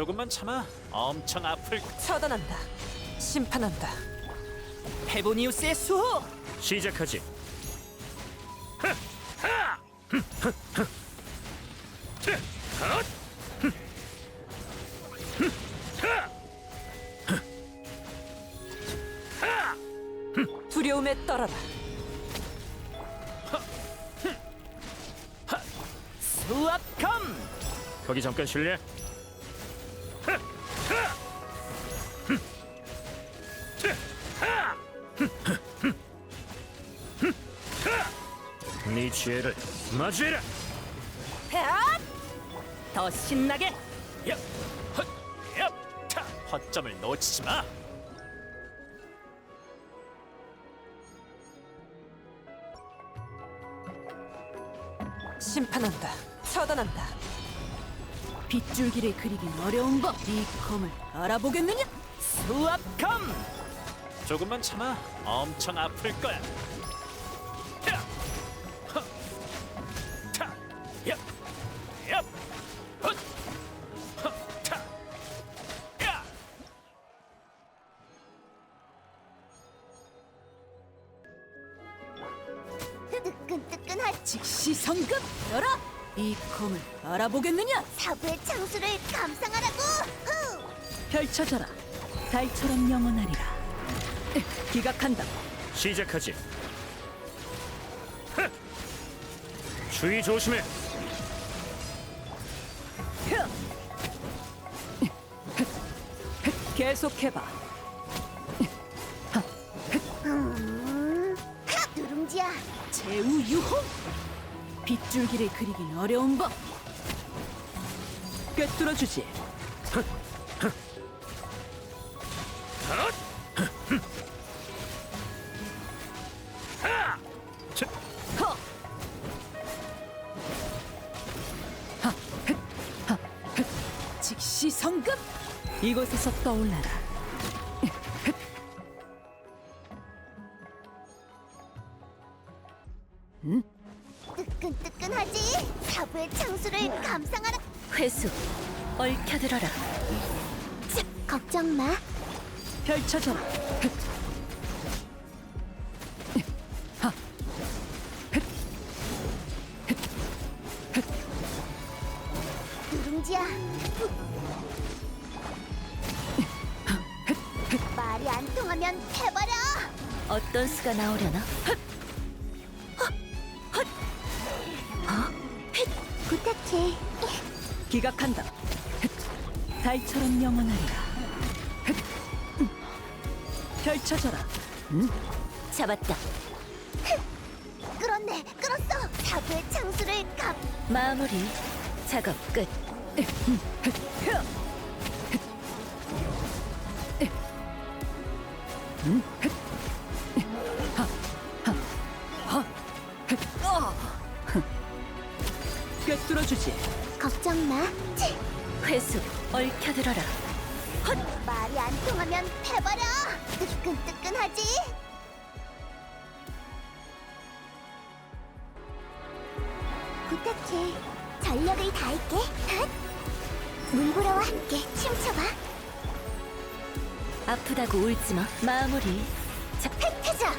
야, 조금만 참아. 엄청 아플. 처단한다. 심판한다. 페보니우스의 수호! 시작하지. 두려움에 떨어라. 수압검! 거기 잠깐 실례. 네 죄를 맞이해라. 앗! 더 신나게! 야, 헛, 야, 타. 허점을 놓치지 마. 심판한다. 처단한다. 빗줄기를 그리긴 어려운 법. 이 검을 알아보겠느냐? 수압검! 조금만 참아. 엄청 아플 거야. 야, 성급 열어. 이 검을 알아보겠느냐? 사부의 창수를 감상하라고! 후! 펼쳐져라. 달처럼 영원하리라. 에, 기각한다. 시작하지. 흥! 주의 조심해. 흐. 계속해봐. 하! 누룽지야! 제우 유호. 빗줄기를 그리긴 어려운 법. 하, 흑. 즉시 성급 이곳에서 떠올라라 뜨끈뜨끈하지? 사부의 창수를 감상하라! 회수 얽혀들어라 치, 걱정 마! 펼쳐져라. 흑. 누룽지야! 말이 안 통하면 해버려! 어떤 수가 나오려나? 부 기각한다 흑. 달처럼 영원하리라 흑. 음. 펼쳐져라 잡았다. 끌었네, 끌었어! 사부의 창수를 감... 마무리 작업 끝 꿰뚫어주지 걱정 마. 치, 회수 얽혀들어라 말이 안 통하면 해버려! 뜨끈뜨끈하지? 부탁해. 전력을 다할게. 핫! 물보라와 함께 춤춰봐. 아프다고 울지 마 마무리 자, het해져! 자,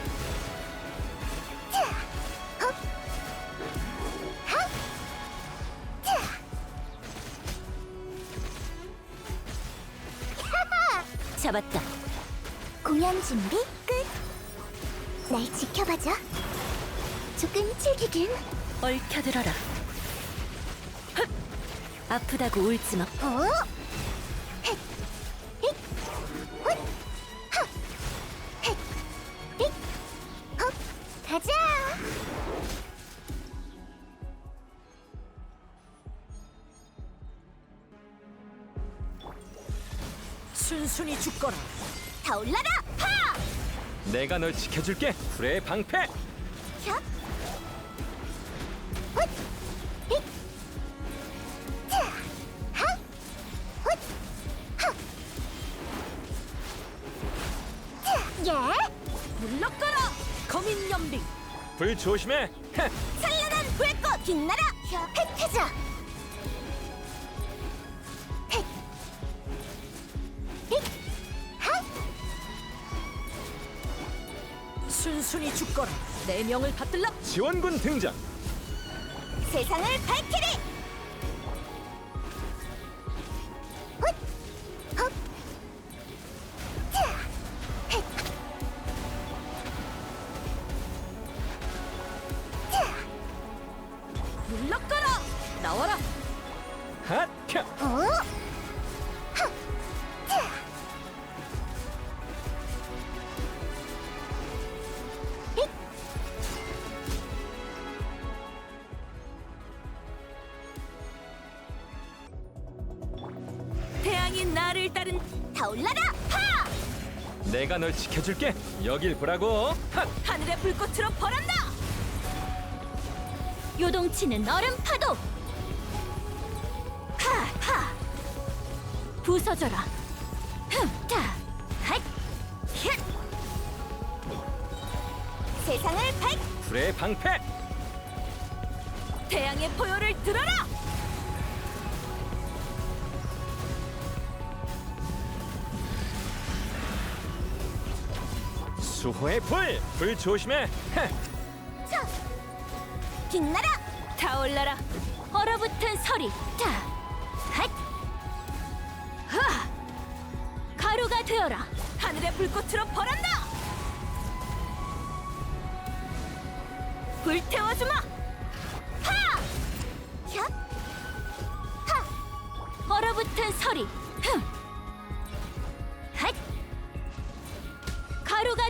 잡았다 공연 준비 끝! 날 지켜봐줘. 조금 즐기긴. 얽혀들어라 흑! 아프다고 울지마 어? 순순히 죽거라. 타올라라! 하! 내가 널 지켜줄게. 불의 방패. 혀! 훗! 힛! 자! 하! 훗! 하! 자! 예! 물러가라! 거민 연빙! 불 조심해. 찬란한 불꽃 빛나라! 혀! 흩어져! 순순히 죽거라. 내 명을 받들라. 지원군 등장. 세상을 밝히리 타올라라! 하! 내가 널 지켜줄게. 여길 보라고. 핫! 하늘의 불꽃으로 벌한다. 요동치는 얼음 파도. 하 하. 부서져라. 흠 타. 핫. 힛. 세상을 밝 불의 방패. 태양의 포효를 들어라. 수호의 불. 불 조심해. 하! 차! 빛나라! 타올라라. 얼어붙은 서리. 타. 핫. 하. 가루가 되어라. 하늘의 불꽃으로 벌한다. 불태워주마. 하! 혀! 하! 얼어붙은 서리. 흠.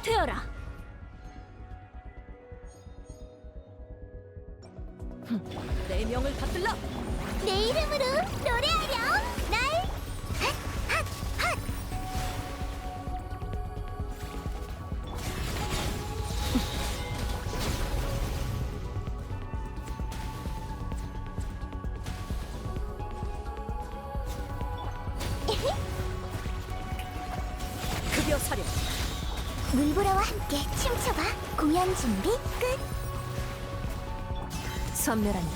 되어라. 물보라와 함께 춤춰봐. 공연 준비 끝. 선멸한다.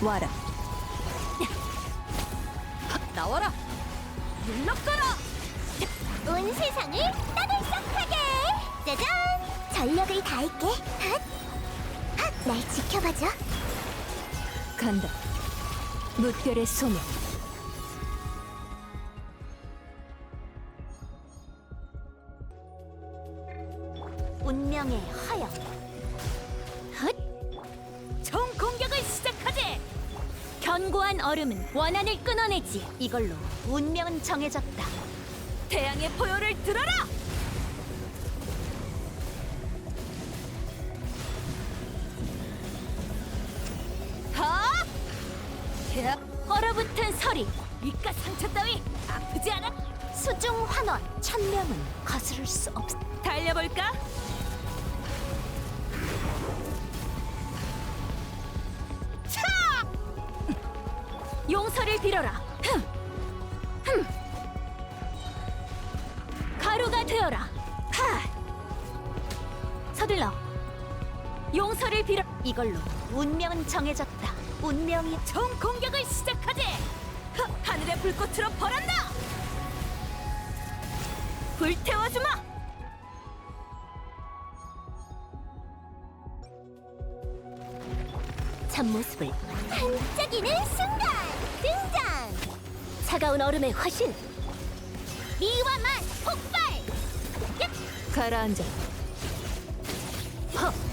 와라. 나와라. 물러거라. 온 세상을 따들썩하게. 짜잔! 전력을 다할게. 핫! 핫! 날 지켜봐줘. 간다. 무별의 소명. 운명의 허영. 헛! 총 공격을 시작하지. 견고한 얼음은 원한을 끊어내지. 이걸로 운명은 정해졌다. 태양의 포효를 들어라. 서리. 윗가 상처 따위 아프지 않아? 수중 환원. 천명은 거스를 수 없. 달려볼까? 차! 용서를 빌어라. 흠. 흠. 가루가 되어라. 하. 서둘러. 용서를 빌어. 이걸로 운명은 정해졌다. 운명이 총 공격을 시작하지. 불꽃으로 벌한다. 불태워주마. 참모습을 반짝이는 순간 등장. 차가운 얼음의 화신 미와만 폭발. 야! 가라앉아 허